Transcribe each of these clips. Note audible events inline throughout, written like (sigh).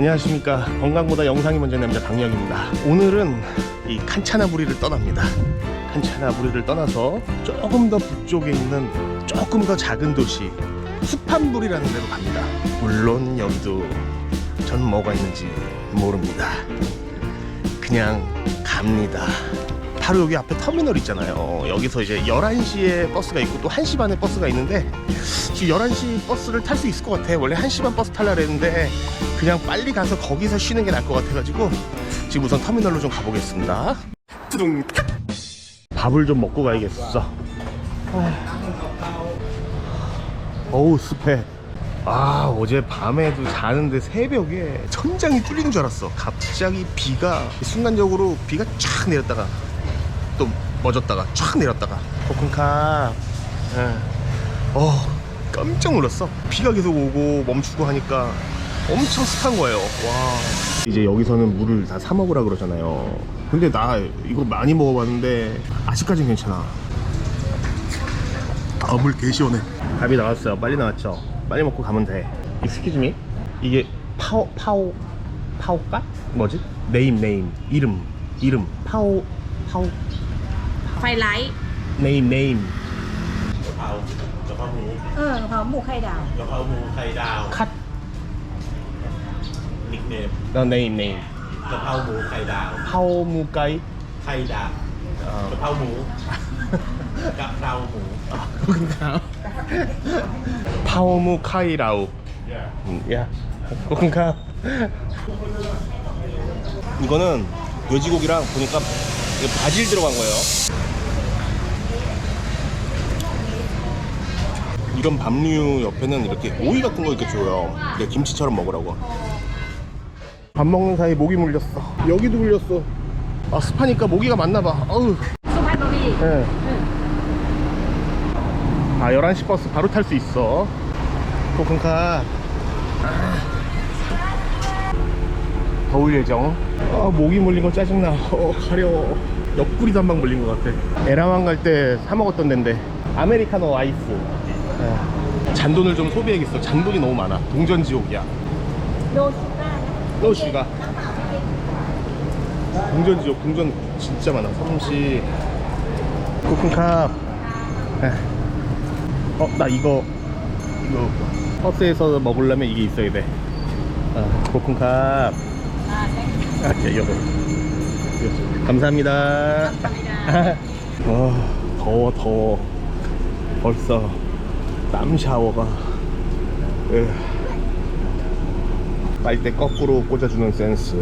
안녕하십니까. 건강보다 영상이 먼저 남자 강력입니다. 오늘은 이 칸차나부리를 떠납니다. 칸차나부리를 떠나서 조금 더 북쪽에 있는 조금 더 작은 도시 수판부리라는 데로 갑니다. 물론 여기도 전 뭐가 있는지 모릅니다. 그냥 갑니다 바로 여기 앞에 터미널 있잖아요. 여기서 이제 11시에 버스가 있고 또 1시 반에 버스가 있는데 지금 11시 버스를 탈 수 있을 것 같아. 원래 1시 반 버스 탈라 그랬는데 그냥 빨리 가서 거기서 쉬는 게 나을 것 같아가지고 지금 우선 터미널로 좀 가보겠습니다. 뚜둥 탁! 밥을 좀 먹고 가야겠어. 어우 습해. 아 어제 밤에도 자는데 새벽에 천장이 뚫리는 줄 알았어. 갑자기 비가 순간적으로 비가 쫙 내렸다가 또 멎었다가 쫙 내렸다가. 코쿤카 예. 어 깜짝 놀랐어. 비가 계속 오고 멈추고 하니까 엄청 습한 거예요. 와. 이제 여기서는 물을 다 사 먹으라 그러잖아요. 근데 나 이거 많이 먹어봤는데 아직까진 괜찮아. 아물 개 시원해. 밥이 나왔어요. 빨리 나왔죠? 빨리 먹고 가면 돼. Excuse me? 이게 파오 파오 파오까? 뭐지? 네임 네임. 이름 이름. 파오 파오 ไฟไลท์ 네임 네임 กะเพรากะเพราหมู เออกะเพราหมูไข่ดาว กะเพราหมูไข่ดาว 컷 นิกเนม 어, 네임 네임 กะเพราหมูไข่ดาว 파오무가이 ไข่ดาว 어, กะเพราหมูกะเพราหมู 아, 그런가요? 파오무 카이라우. 음, 야, 그런가? 이거는 돼지고기랑 보니까 이게 바질 들어간 거예요. 이런 밥류 옆에는 이렇게 오이 같은 거 이렇게 줘요. 그냥 김치처럼 먹으라고. 밥 먹는 사이 모기 물렸어. 여기도 물렸어. 아 습하니까 모기가 맞나봐. 네. 아 11시 버스 바로 탈 수 있어. 코큰카. 더울 예정. 아 모기 물린 거 짜증나. 어 가려워. 옆구리도 한 방 물린 것 같아. 에라왕 갈 때 사 먹었던 덴데. 아메리카노 아이스. 네. 잔돈을 좀 소비해야겠어. 잔돈이 너무 많아. 동전 지옥이야. 너슈가 동전 지옥. 동전 진짜 많아. 30. 쿠쿤캅. 네. 어, 나 이거 이거 버스에서 먹으려면 이게 있어야 돼. 어, 아, 고쿤캅. 아, 네. 여보. 감사합니다. 감사합니다. 아, (laughs) 더워, 더워. 벌써 땀 샤워가. 으. 빨대 거꾸로 꽂아주는 센스.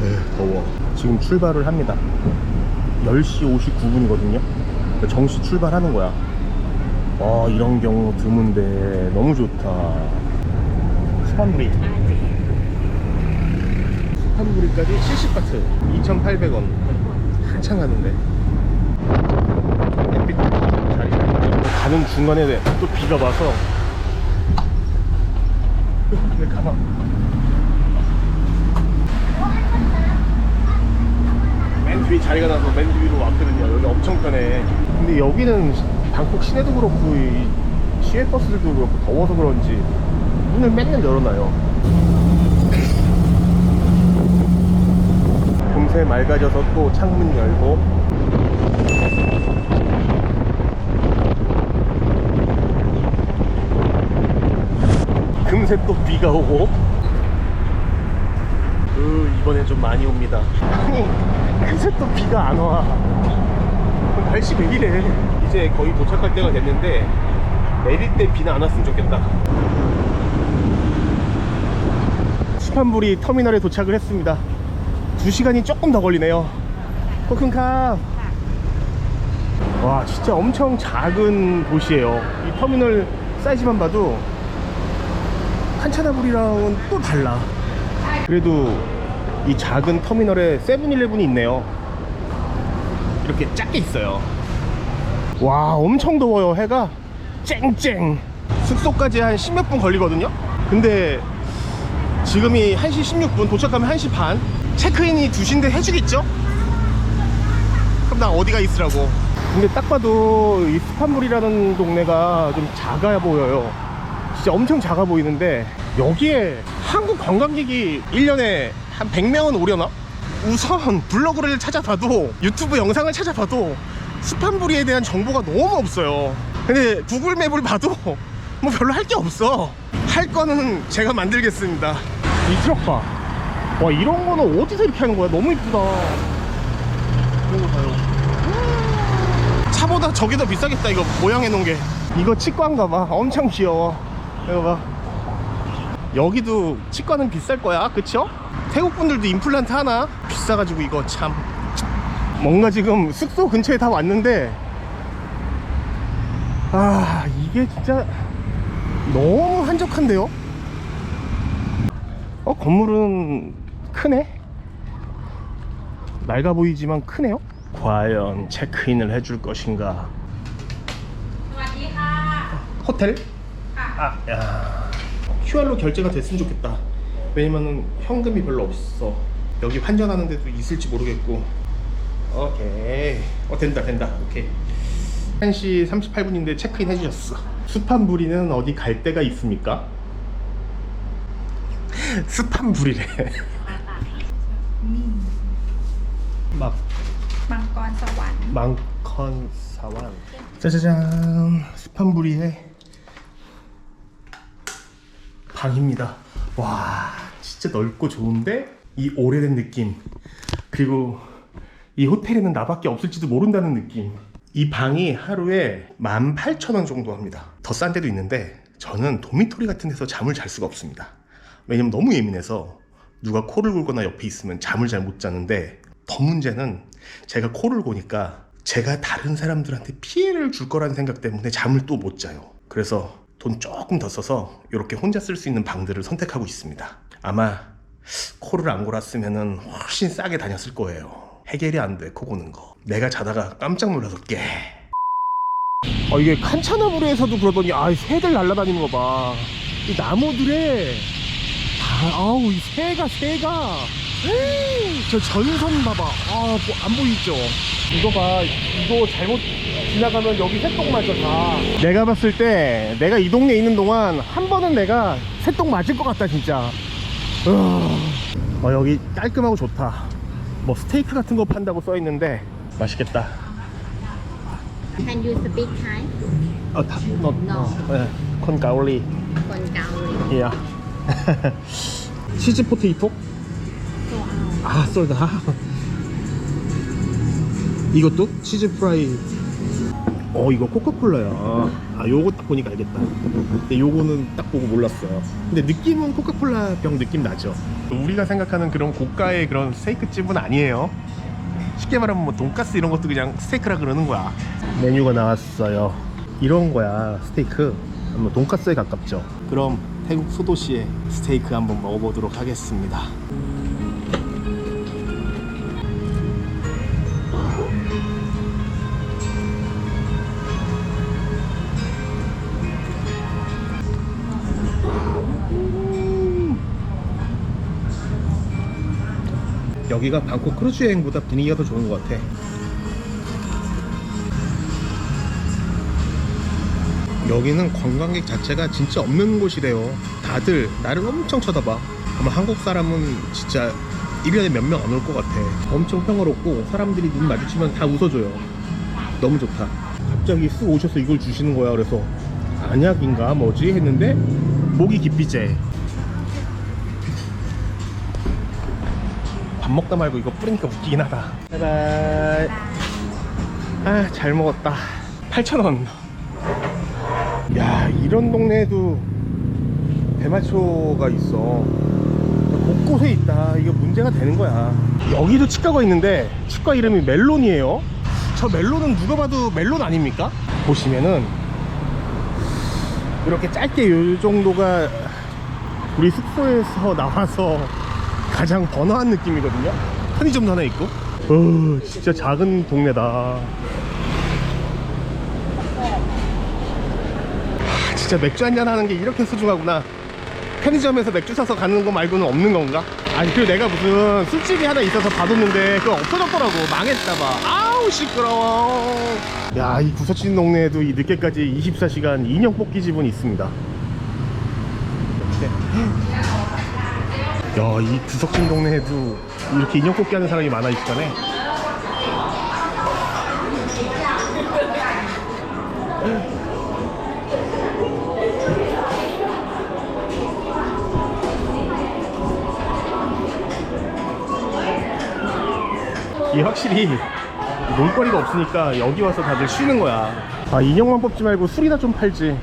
네, 더워. 지금 출발을 합니다. 10시 59분이거든요. 정시 출발하는 거야. 와 이런 경우 드문데 너무 좋다. 수판부리 수판부리까지 70바트. 2,800원. 한참 가는데 햇빛 자리 가는 중간에 또 비가 와서 내 가방 맨 뒤에 자리가 나서 맨 위로 왔거든요. 여기 엄청 편해. 근데 여기는 방콕 시내도 그렇고 이 시외 버스들도 그렇고 더워서 그런지 문을 맨날 열어놔요. 금세 맑아져서 또 창문 열고 금세 또 비가 오고 으, 이번엔 좀 많이 옵니다. 아니, 그새 또 비가 안 와. 날씨 왜 이래? 이제 거의 도착할 때가 됐는데, 내릴 때 비는 안 왔으면 좋겠다. 수판부리 터미널에 도착을 했습니다. 2시간이 조금 더 걸리네요. 코큰카. 와, 진짜 엄청 작은 도시예요. 이 터미널 사이즈만 봐도 칸차나부리랑은 또 달라. 그래도 이 작은 터미널에 세븐일레븐이 있네요. 이렇게 작게 있어요. 와, 엄청 더워요. 해가 쨍쨍. 숙소까지 한 10몇 분 걸리거든요. 근데 지금이 1시 16분, 도착하면 1시 반. 체크인이 2시인데 해주겠죠? 그럼 나 어디가 있으라고. 근데 딱 봐도 이 스판불이라는 동네가 좀 작아 보여요. 진짜 엄청 작아 보이는데 여기에 한국 관광객이 1년에 한 100명은 오려나? 우선 블로그를 찾아봐도 유튜브 영상을 찾아봐도 스판부리에 대한 정보가 너무 없어요. 근데 구글 맵을 봐도 뭐 별로 할 게 없어. 할 거는 제가 만들겠습니다. 이 트럭 봐와 이런 거는 어디서 이렇게 하는 거야? 너무 이쁘다. 이런 거 봐요 차보다 저게 더 비싸겠다 이거 모양해 놓은 게. 이거 치과인가 봐. 엄청 귀여워. 이거 봐. 여기도 치과는 비쌀 거야 그쵸? 태국 분들도 임플란트 하나? 비싸가지고 이거 참. 뭔가 지금 숙소 근처에 다 왔는데 아 이게 진짜 너무 한적한데요? 어 건물은 크네? 낡아 보이지만 크네요 과연 체크인을 해줄 것인가? 호텔? 아. 아, 야. QR로 결제가 됐으면 좋겠다. 왜냐면은 현금이 별로 없어. 여기 환전하는 데도 있을지 모르겠고. 오케이. 어, 된다, 된다. 오케이. 1시 38분인데 체크인 해주셨어. 숲한 부리는 어디 갈 데가 있습니까? (laughs) 습한 불이래. มังกรสวรรค์ 망컨 사완 짜자잔 스판부리의 방입니다 와 진짜 넓고 좋은데 이 오래된 느낌 그리고 이 호텔에는 나밖에 없을지도 모른다는 느낌 이 방이 하루에 18,000원 정도 합니다 더 싼 데도 있는데 저는 도미토리 같은 데서 잠을 잘 수가 없습니다 왜냐면 너무 예민해서 누가 코를 골거나 옆에 있으면 잠을 잘 못 자는데 더 문제는 제가 코를 고니까 제가 다른 사람들한테 피해를 줄 거라는 생각 때문에 잠을 또 못 자요. 그래서 돈 조금 더 써서 이렇게 혼자 쓸 수 있는 방들을 선택하고 있습니다. 아마 코를 안 골았으면 훨씬 싸게 다녔을 거예요. 해결이 안 돼, 코 고는 거. 내가 자다가 깜짝 놀라서 깨. 아, 이게 칸차나무리에서도 그러더니, 아, 새들 날아다니는 거 봐. 이 나무들에, 다, 아우, 이 새가, 새가. 헤이, 저 전선 봐봐. 아, 뭐, 안 보이죠? 이거 봐. 이거 잘못 지나가면 여기 새똥 맞아, 다. 내가 봤을 때, 내가 이 동네에 있는 동안 한 번은 내가 새똥 맞을 것 같다, 진짜. 어, 여기 깔끔하고 좋다. 뭐 스테이크 같은 거 판다고 써 있는데 맛있겠다. Can you speak Thai? 어, 다, 너, 어, No. 어, 콘 가올리. Con cao. 치즈 포테이토? 아 썰다. 이것도? 치즈 프라이. 어 이거 코카콜라야. 아 요거 딱 보니까 알겠다. 근데 요거는 딱 보고 몰랐어요 근데 느낌은 코카콜라 병 느낌 나죠? 우리가 생각하는 그런 고가의 그런 스테이크 집은 아니에요. 쉽게 말하면 뭐 돈가스 이런 것도 그냥 스테이크라 그러는 거야. 메뉴가 나왔어요. 이런 거야 스테이크. 뭐 돈가스에 가깝죠? 그럼 태국 소도시의 스테이크 한번 먹어보도록 하겠습니다. 여기가 방콕 크루즈 여행보다 분위기가 더 좋은 것 같아. 여기는 관광객 자체가 진짜 없는 곳이래요. 다들 나를 엄청 쳐다봐. 아마 한국 사람은 진짜 1년에 몇 명 안 올 것 같아. 엄청 평화롭고 사람들이 눈 마주치면 다 웃어줘요. 너무 좋다. 갑자기 쓱 오셔서 이걸 주시는 거야. 그래서 안약인가 뭐지 했는데 모기 기피제. 밥 먹다 말고 이거 뿌리니까 웃기긴 하다. 바이바이. 아, 잘 먹었다. 8,000원. 야, 이런 동네에도 대마초가 있어. 곳곳에 있다. 이거 문제가 되는 거야. 여기도 치과가 있는데 치과 이름이 멜론이에요. 저 멜론은 누가 봐도 멜론 아닙니까? 보시면은 이렇게 짧게 요 정도가 우리 숙소에서 나와서 가장 번화한 느낌이거든요. 편의점도 하나 있고. 어, 진짜 작은 동네다. 하, 진짜 맥주 한잔 하는 게 이렇게 소중하구나. 편의점에서 맥주 사서 가는 거 말고는 없는 건가? 아니, 그리고 내가 무슨 술집이 하나 있어서 봐뒀는데 그거 없어졌더라고. 망했다봐. 아우, 시끄러워. 야, 이 구석진 동네에도 이 늦게까지 24시간 인형 뽑기 집은 있습니다. 야, 이 구석진 동네에도 이렇게 인형 뽑기 하는 사람이 많아 있다네. 이게 확실히 놀거리가 없으니까 여기 와서 다들 쉬는 거야. 아, 인형만 뽑지 말고 술이나 좀 팔지.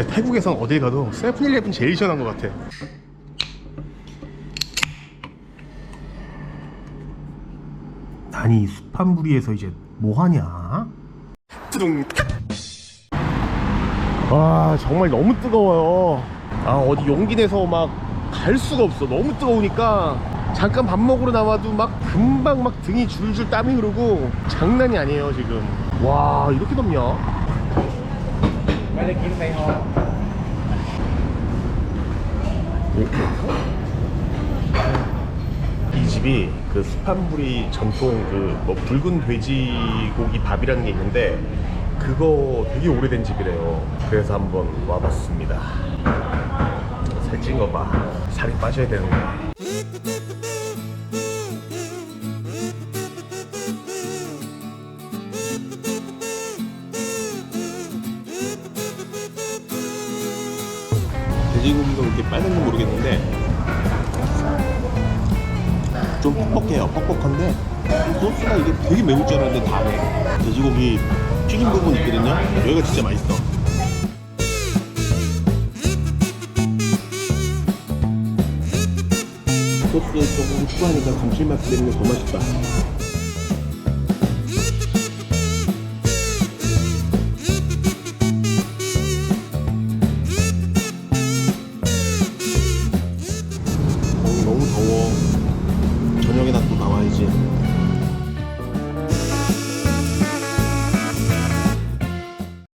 진짜 태국에선 어딜 가도 세븐일레븐 제일 시원한 것 같아. 아니 숲한부리에서 이제 뭐 하냐? 뚜둥. 와 정말 너무 뜨거워요. 아 어디 용기 내서 막 갈 수가 없어. 너무 뜨거우니까 잠깐 밥 먹으러 나와도 막 금방 막 등이 줄줄 땀이 흐르고 장난이 아니에요 지금. 와 이렇게 덥냐? 이 집이 그 수판부리 전통 그 뭐 붉은 돼지고기 밥이라는 게 있는데 그거 되게 오래된 집이래요. 그래서 한번 와봤습니다. 살찐 거 봐. 살이 빠져야 되는데. 돼지고기가 그렇게 빨간지 모르겠는데 좀 퍽퍽해요. 퍽퍽한데 소스가 이게 되게 매울 줄 알았는데 다네. 돼지고기 튀긴 부분 있거든요. 여기가 진짜 맛있어. 소스 조금 추가하니까 감칠맛 때문에 더 맛있다.